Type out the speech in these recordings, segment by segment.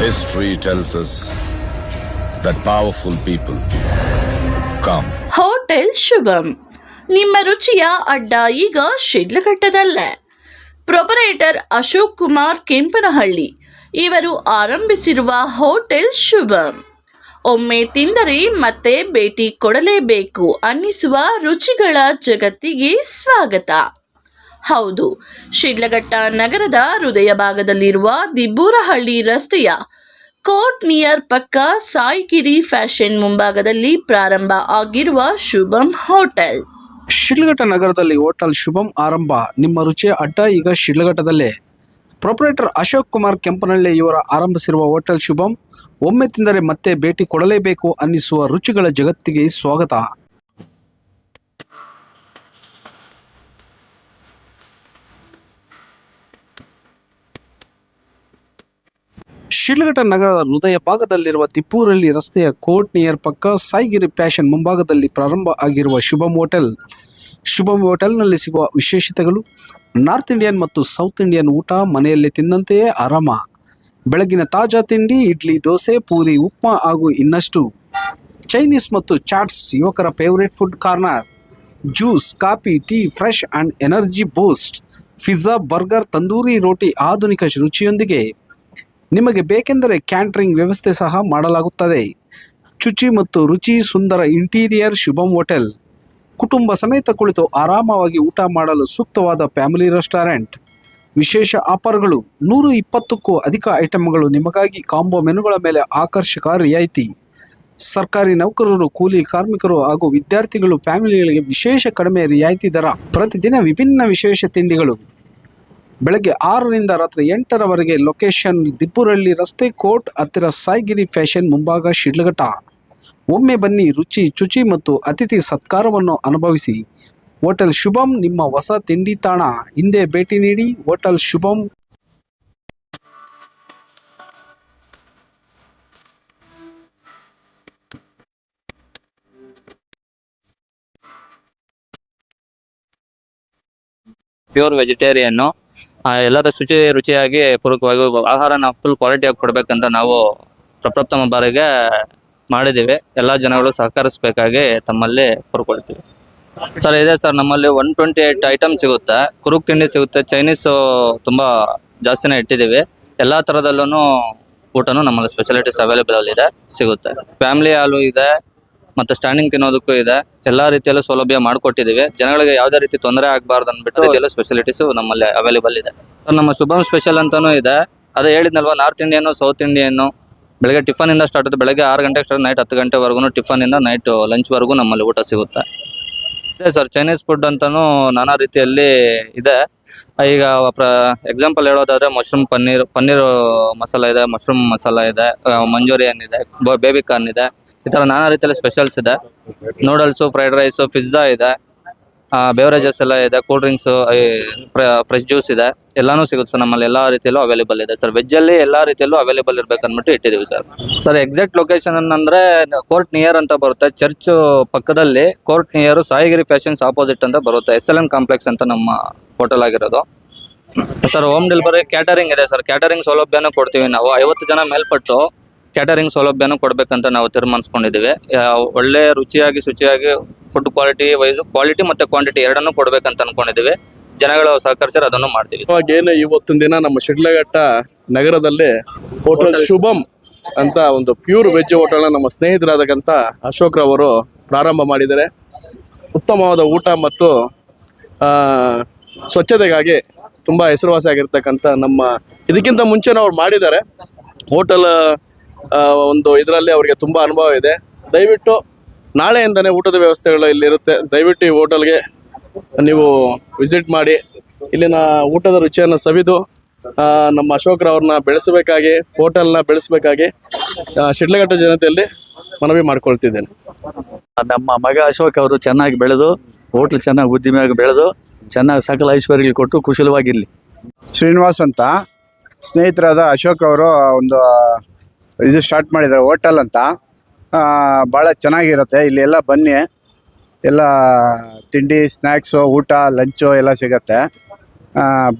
History tells us that powerful people come. Hotel Shubham ನಿಮ್ಮ ರುಚಿಯ ಅಡ್ಡ ಈಗ ಶಿಡ್ಲಘಟ್ಟದಲ್ಲೇ. ಪ್ರೊಪರೇಟರ್ ಅಶೋಕ್ ಕುಮಾರ್ ಕೆಂಪನಹಳ್ಳಿ ಇವರು ಆರಂಭಿಸಿರುವ ಹೋಟೆಲ್ ಶುಭಂ ಒಮ್ಮೆ ತಿಂದರೆ ಮತ್ತೆ ಭೇಟಿ ಕೊಡಲೇಬೇಕು ಅನ್ನಿಸುವ ರುಚಿಗಳ ಜಗತ್ತಿಗೆ ಸ್ವಾಗತ. ಹೌದು. ಶಿಡ್ಲಘಟ್ಟ ನಗರದ ಹೃದಯ ಭಾಗದಲ್ಲಿರುವ ದಿಬ್ಬೂರಹಳ್ಳಿ ರಸ್ತೆಯ ಕೋರ್ಟ್ ನಿಯರ್ ಪಕ್ಕ ಸಾಯಿಗಿರಿ ಫ್ಯಾಷನ್ ಮುಂಭಾಗದಲ್ಲಿ ಪ್ರಾರಂಭ ಆಗಿರುವ ಶುಭಂ ಹೋಟೆಲ್. ಶಿಡ್ಲಘಟ್ಟ ನಗರದಲ್ಲಿ ಹೋಟೆಲ್ ಶುಭಂ ಆರಂಭ. ನಿಮ್ಮ ರುಚಿಯ ಅಡ್ಡ ಈಗ ಶಿಡ್ಲಘಟ್ಟದಲ್ಲೇ. ಪ್ರೊಪರೇಟರ್ ಅಶೋಕ್ ಕುಮಾರ್ ಕೆಂಪನಹಳ್ಳಿ ಇವರ ಆರಂಭಿಸಿರುವ ಹೋಟೆಲ್ ಶುಭಂ, ಒಮ್ಮೆ ತಿಂದರೆ ಮತ್ತೆ ಭೇಟಿ ಕೊಡಲೇಬೇಕು ಅನ್ನಿಸುವ ರುಚಿಗಳ ಜಗತ್ತಿಗೆ ಸ್ವಾಗತ. ಶಿಡ್ಲಘಟ್ಟ ನಗರದ ಹೃದಯ ಭಾಗದಲ್ಲಿರುವ ತಿಪ್ಪೂರಲ್ಲಿ ರಸ್ತೆಯ ಕೋರ್ಟ್ ನಿಯರ್ ಪಕ್ಕ ಸಾಯಿಗಿರಿ ಪ್ಯಾಷನ್ ಮುಂಭಾಗದಲ್ಲಿ ಪ್ರಾರಂಭ ಆಗಿರುವ ಶುಭಂ ಹೋಟೆಲ್ ಶುಭಂ ಹೋಟೆಲ್ನಲ್ಲಿ ಸಿಗುವ ವಿಶೇಷತೆಗಳು, ನಾರ್ತ್ ಇಂಡಿಯನ್ ಮತ್ತು ಸೌತ್ ಇಂಡಿಯನ್ ಊಟ, ಮನೆಯಲ್ಲಿ ತಿಂದಂತೆಯೇ ಆರಾಮ. ಬೆಳಗಿನ ತಾಜಾ ತಿಂಡಿ, ಇಡ್ಲಿ, ದೋಸೆ, ಪೂರಿ, ಉಪ್ಮಾ ಹಾಗೂ ಇನ್ನಷ್ಟು. ಚೈನೀಸ್ ಮತ್ತು ಚಾಟ್ಸ್ ಯುವಕರ favourite food corner juice, coffee, tea fresh and energy boost pizza, burger, tandoori, roti, ಆಧುನಿಕ ರುಚಿಯೊಂದಿಗೆ. ನಿಮಗೆ ಬೇಕೆಂದರೆ ಕ್ಯಾಂಟ್ರಿಂಗ್ ವ್ಯವಸ್ಥೆ ಸಹ ಮಾಡಲಾಗುತ್ತದೆ. ಚುಚಿ ಮತ್ತು ರುಚಿ ಸುಂದರ ಇಂಟೀರಿಯರ್ ಶುಭಂ ಹೋಟೆಲ್. ಕುಟುಂಬ ಸಮೇತ ಕುಳಿತು ಆರಾಮವಾಗಿ ಊಟ ಮಾಡಲು ಸೂಕ್ತವಾದ ಫ್ಯಾಮಿಲಿ ರೆಸ್ಟೋರೆಂಟ್. ವಿಶೇಷ ಆಫರ್ಗಳು ನೂರು ಇಪ್ಪತ್ತಕ್ಕೂ ಅಧಿಕ ಐಟಮ್ಗಳು ನಿಮಗಾಗಿ ಕಾಂಬೋ ಮೆನುಗಳ ಮೇಲೆ ಆಕರ್ಷಕ ರಿಯಾಯಿತಿ ಸರ್ಕಾರಿ ನೌಕರರು, ಕೂಲಿ ಕಾರ್ಮಿಕರು ಹಾಗೂ ವಿದ್ಯಾರ್ಥಿಗಳು ಫ್ಯಾಮಿಲಿಗಳಿಗೆ ವಿಶೇಷ ಕಡಿಮೆ ರಿಯಾಯಿತಿ ದರ. ಪ್ರತಿದಿನ ವಿಭಿನ್ನ ವಿಶೇಷ ತಿಂಡಿಗಳು. ಬೆಳಗ್ಗೆ ಆರರಿಂದ ರಾತ್ರಿ ಎಂಟರವರೆಗೆ ಲೊಕೇಶನ್ ದಿಬ್ಬುರಳ್ಳಿ ರಸ್ತೆ ಕೋರ್ಟ್ ಹತ್ತಿರ ಸಾಯಿಗಿರಿ ಫ್ಯಾಷನ್ ಮುಂಭಾಗ ಶಿಡ್ಲಘಟ್ಟ. ಒಮ್ಮೆ ಬನ್ನಿ ರುಚಿ ಚುಚಿ ಮತ್ತು ಅತಿಥಿ ಸತ್ಕಾರವನ್ನು ಅನುಭವಿಸಿ. ಹೋಟೆಲ್ ಶುಭಂ, ನಿಮ್ಮ ಹೊಸ ತಿಂಡಿ ತಾಣ. ಹಿಂದೆ ಭೇಟಿ ನೀಡಿ ಹೋಟೆಲ್ ಶುಭಂ. ಪ್ಯೂರ್ ವೆಜಿಟೇರಿಯನ್ನು ಎಲ್ಲರ ಶುಚಿ, ರುಚಿಯಾಗಿ, ಪೂರಕವಾಗಿ ಆಹಾರನ ಫುಲ್ ಕ್ವಾಲಿಟಿಯಾಗಿ ಕೊಡ್ಬೇಕಂತ ನಾವು ಪ್ರಪ್ರಥಮ ಬಾರಿಗೆ ಮಾಡಿದ್ದೀವಿ. ಎಲ್ಲ ಜನಗಳು ಸಹಕರಿಸಬೇಕಾಗಿ ತಮ್ಮಲ್ಲಿ ಕೋರ್ಕೊಳ್ತೀವಿ. ಸರ್, ಇದೆ ಸರ್, ನಮ್ಮಲ್ಲಿ ಒನ್ ಟ್ವೆಂಟಿ ಏಟ್ ಐಟಮ್ ಸಿಗುತ್ತೆ. ಕುರುಕ್ ತಿಂಡಿ ಸಿಗುತ್ತೆ. ಚೈನೀಸು ತುಂಬ ಜಾಸ್ತಿನೇ ಇಟ್ಟಿದ್ದೀವಿ. ಎಲ್ಲ ಥರದಲ್ಲೂ ಊಟನೂ ನಮ್ಮಲ್ಲಿ ಸ್ಪೆಷಾಲಿಟೀಸ್ ಅವೈಲೇಬಲ್ ಇದೆ, ಸಿಗುತ್ತೆ. ಫ್ಯಾಮಿಲಿ ಹಾಲು ಇದೆ. ಮತ್ತೆ ಸ್ಟ್ಯಾಂಡಿಂಗ್ ತಿನ್ನೋದಕ್ಕೂ ಇದೆ. ಎಲ್ಲಾ ರೀತಿಯಲ್ಲೂ ಸೌಲಭ್ಯ ಮಾಡಿಕೊಟ್ಟಿದ್ದೀವಿ. ಜನಗಳಿಗೆ ಯಾವುದೇ ರೀತಿ ತೊಂದರೆ ಆಗಬಾರ್ದು ಅಂದ್ಬಿಟ್ಟು ಎಲ್ಲ ಸ್ಪೆಷಾಲಿಟೀಸ್ ನಮ್ಮಲ್ಲಿ ಅವೈಲೇಬಲ್ ಇದೆ. ಸರ್ ನಮ್ಮ ಶುಭಂ ಸ್ಪೆಷಲ್ ಅಂತಾನೂ ಇದೆ. ಅದೇ ಹೇಳಿದ್ನಲ್ವಾ ನಾರ್ತ್ ಇಂಡಿಯನ್ ಸೌತ್ ಇಂಡಿಯನ್ ಬೆಳಗ್ಗೆ ಟಿಫನ್ ಇಂದ ಸ್ಟಾರ್ಟ್ ಆಗುತ್ತೆ. ಬೆಳಗ್ಗೆ ಆರು ಗಂಟೆಗೆ ಸ್ಟಾರ್ಟ್ ನೈಟ್ ಹತ್ತು ಗಂಟೆವರೆಗೂ ಟಿಫನ್ ಇಂದ ನೈಟ್ ಲಂಚ್ ವರೆಗೂ ನಮ್ಮಲ್ಲಿ ಊಟ ಸಿಗುತ್ತೆ. ಇದೆ ಸರ್ ಚೈನೀಸ್ ಫುಡ್ ಅಂತಾನು ನಾನಾ ರೀತಿಯಲ್ಲಿ ಇದೆ. ಈಗ ಎಕ್ಸಾಂಪಲ್ ಹೇಳೋದಾದ್ರೆ ಮಶ್ರೂಮ್ ಪನ್ನೀರ್ ಪನ್ನೀರ್ ಮಸಾಲ ಇದೆ ಮಶ್ರೂಮ್ ಮಸಾಲ ಇದೆ ಮಂಚೂರಿಯನ್ ಇದೆ ಬೇಬಿ ಕಾರ್ನ್ ಇದೆ. ಈ ತರ ನಾನಾ ರೀತಿಯಲ್ಲಿ ಸ್ಪೆಷಲ್ಸ್ ಇದೆ. ನೂಡಲ್ಸು ಫ್ರೈಡ್ ರೈಸು ಪಿಜ್ಜಾ ಇದೆ. ಬೇವರೇಜಸ್ ಎಲ್ಲ ಇದೆ. ಕೂಲ್ ಡ್ರಿಂಕ್ಸ್ ಫ್ರೆಶ್ ಜ್ಯೂಸ್ ಇದೆ. ಎಲ್ಲಾನು ಸಿಗುತ್ತೆ ಸರ್ ನಮ್ಮಲ್ಲಿ. ಎಲ್ಲಾ ರೀತಿಯಲ್ಲೂ ಅವೈಲೇಬಲ್ ಇದೆ ಸರ್. ವೆಜ್ ಅಲ್ಲಿ ಎಲ್ಲಾ ರೀತಿಯಲ್ಲೂ ಅವೈಲೇಬಲ್ ಇರ್ಬೇಕು ಅಂದ್ಬಿಟ್ಟು ಇಟ್ಟಿದೀವಿ ಸರ್. ಸರ್ ಎಕ್ಸಾಕ್ಟ್ ಲೊಕೇಶನ್ ಅಂದ್ರೆ ಕೋರ್ಟ್ ನಿಯರ್ ಅಂತ ಬರುತ್ತೆ. ಚರ್ಚ್ ಪಕ್ಕದಲ್ಲಿ court near Saigiri fashions opposite ಅಂತ ಬರುತ್ತೆ. ಎಸ್ ಎಲ್ ಎನ್ ಕಾಂಪ್ಲೆಕ್ಸ್ ಅಂತ ನಮ್ಮ ಹೋಟೆಲ್ ಆಗಿರೋದು. ಸರ್ ಹೋಮ್ ಡೆಲಿವರಿ ಕ್ಯಾಟರಿಂಗ್ ಇದೆ ಸರ್. ಕ್ಯಾಟರಿಂಗ್ ಸೌಲಭ್ಯನೂ ಕೊಡ್ತೀವಿ ನಾವು. ಐವತ್ತು ಜನ ಮೇಲ್ಪಟ್ಟು ಕ್ಯಾಟರಿಂಗ್ ಸೌಲಭ್ಯನೂ ಕೊಡಬೇಕಂತ ನಾವು ತೀರ್ಮಾನಿಸ್ಕೊಂಡಿದ್ದೀವಿ. ಒಳ್ಳೆ ರುಚಿಯಾಗಿ ಶುಚಿಯಾಗಿ ಫುಡ್ ಕ್ವಾಲಿಟಿ ವೈಸ್ ಕ್ವಾಲಿಟಿ ಮತ್ತೆ ಕ್ವಾಂಟಿಟಿ ಎರಡನ್ನೂ ಕೊಡಬೇಕಂತ ಅನ್ಕೊಂಡಿದ್ದೀವಿ. ಜನಗಳ ಸಹಕರಿಸಿದ್ರೆ ಅದನ್ನು ಮಾಡ್ತೀವಿ. ಇವಾಗೇನು ಇವತ್ತಿನ ದಿನ ನಮ್ಮ ಶಿಡ್ಲಘಟ್ಟ ನಗರದಲ್ಲಿ ಹೋಟೆಲ್ ಶುಭಂ ಅಂತ ಒಂದು ಪ್ಯೂರ್ ವೆಜ್ ಹೋಟೆಲ್ನ ನಮ್ಮ ಸ್ನೇಹಿತರಾದಕ್ಕಂಥ ಅಶೋಕ್ ರವರು ಪ್ರಾರಂಭ ಮಾಡಿದ್ದಾರೆ. ಉತ್ತಮವಾದ ಊಟ ಮತ್ತು ಸ್ವಚ್ಛತೆಗಾಗಿ ತುಂಬ ಹೆಸರುವಾಸಿಯಾಗಿರ್ತಕ್ಕಂಥ ನಮ್ಮ ಇದಕ್ಕಿಂತ ಮುಂಚೆನೂ ಅವ್ರು ಮಾಡಿದ್ದಾರೆ. ಹೋಟೆಲ್ ಒಂದು ಇದರಲ್ಲಿ ಅವರಿಗೆ ತುಂಬ ಅನುಭವ ಇದೆ. ದಯವಿಟ್ಟು ನಾಳೆಯಿಂದನೇ ಊಟದ ವ್ಯವಸ್ಥೆಗಳು ಇಲ್ಲಿರುತ್ತೆ. ದಯವಿಟ್ಟು ಈ ಹೋಟೆಲ್ಗೆ ನೀವು ವಿಸಿಟ್ ಮಾಡಿ. ಇಲ್ಲಿನ ಊಟದ ರುಚಿಯನ್ನು ಸವಿದು ಆ, ನಮ್ಮ ಅಶೋಕ್ರವ್ರನ್ನ ಬೆಳೆಸಬೇಕಾಗಿ ಹೋಟೆಲ್ನ ಬೆಳೆಸಬೇಕಾಗಿ ಶಿಡ್ಲಘಟ್ಟ ಜನತೆಯಲ್ಲಿ ಮನವಿ ಮಾಡ್ಕೊಳ್ತಿದ್ದೇನೆ. ನಮ್ಮ ಮಗ ಅಶೋಕ್ ಅವರು ಚೆನ್ನಾಗಿ ಬೆಳೆದು ಹೋಟ್ಲ್ ಚೆನ್ನಾಗಿ ಉದ್ದಿಮೆಯಾಗಿ ಬೆಳೆದು ಚೆನ್ನಾಗಿ ಸಕಲ ಐಶ್ವರ್ಯಗಳು ಕೊಟ್ಟು ಕುಶಲವಾಗಿರಲಿ. ಶ್ರೀನಿವಾಸ್ ಅಂತ ಸ್ನೇಹಿತರಾದ ಅಶೋಕ್ ಅವರು ಒಂದು ಇದು ಸ್ಟಾರ್ಟ್ ಮಾಡಿದ್ದಾರೆ. ಹೋಟೆಲ್ ಅಂತ. ಭಾಳ ಚೆನ್ನಾಗಿರುತ್ತೆ. ಇಲ್ಲಿ ಎಲ್ಲ ಬನ್ನಿ. ಎಲ್ಲ ತಿಂಡಿ ಸ್ನ್ಯಾಕ್ಸು ಊಟ ಲಂಚು ಎಲ್ಲ ಸಿಗತ್ತೆ.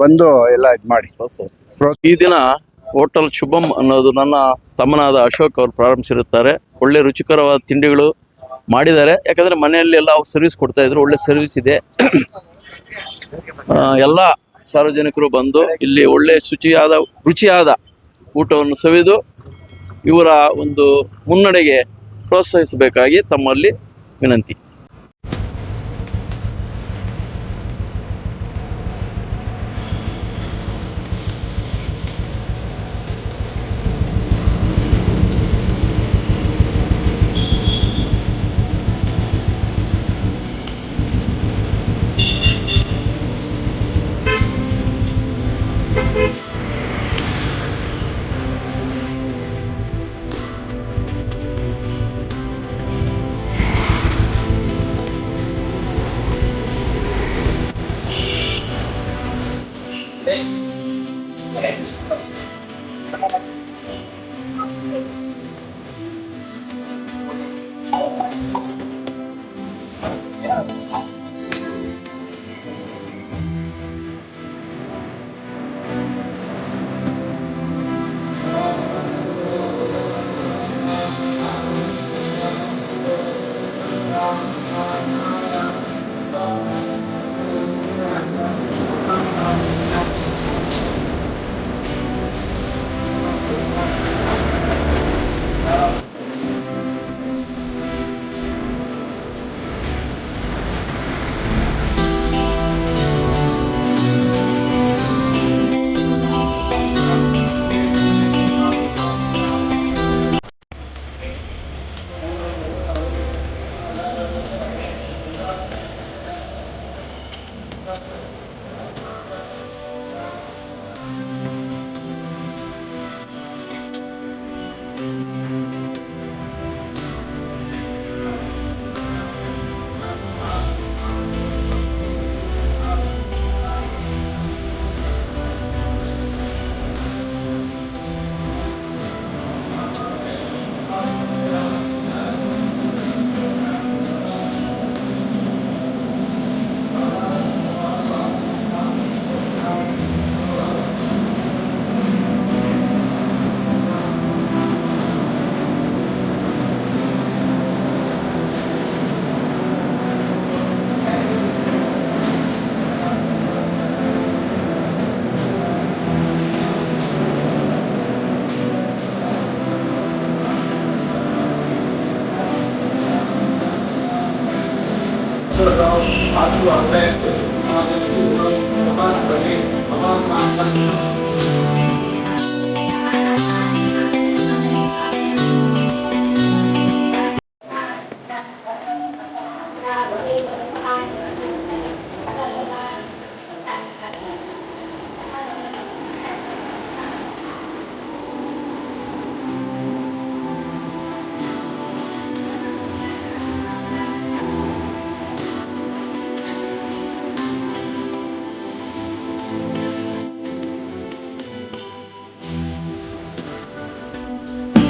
ಬಂದು ಎಲ್ಲ ಇದು ಮಾಡಿ. ಈ ದಿನ ಹೋಟೆಲ್ ಶುಭಂ ಅನ್ನೋದು ನನ್ನ ತಮ್ಮನಾದ ಅಶೋಕ್ ಅವರು ಪ್ರಾರಂಭಿಸಿರುತ್ತಾರೆ. ಒಳ್ಳೆ ರುಚಿಕರವಾದ ತಿಂಡಿಗಳು ಮಾಡಿದ್ದಾರೆ. ಯಾಕಂದರೆ ಮನೆಯಲ್ಲಿ ಎಲ್ಲ ಅವ್ರು ಸರ್ವಿಸ್ ಕೊಡ್ತಾ ಇದ್ರು. ಒಳ್ಳೆ ಸರ್ವಿಸ್ ಇದೆ. ಎಲ್ಲ ಸಾರ್ವಜನಿಕರು ಬಂದು ಇಲ್ಲಿ ಒಳ್ಳೆ ಶುಚಿಯಾದ, ರುಚಿಯಾದ ಊಟವನ್ನು ಸವಿದು ಇವರ ಒಂದು ಮುನ್ನಡೆಗೆ ಪ್ರೋತ್ಸಾಹಿಸಬೇಕಾಗಿ ತಮ್ಮಲ್ಲಿ ವಿನಂತಿ. satu apa apa apa apa apa apa apa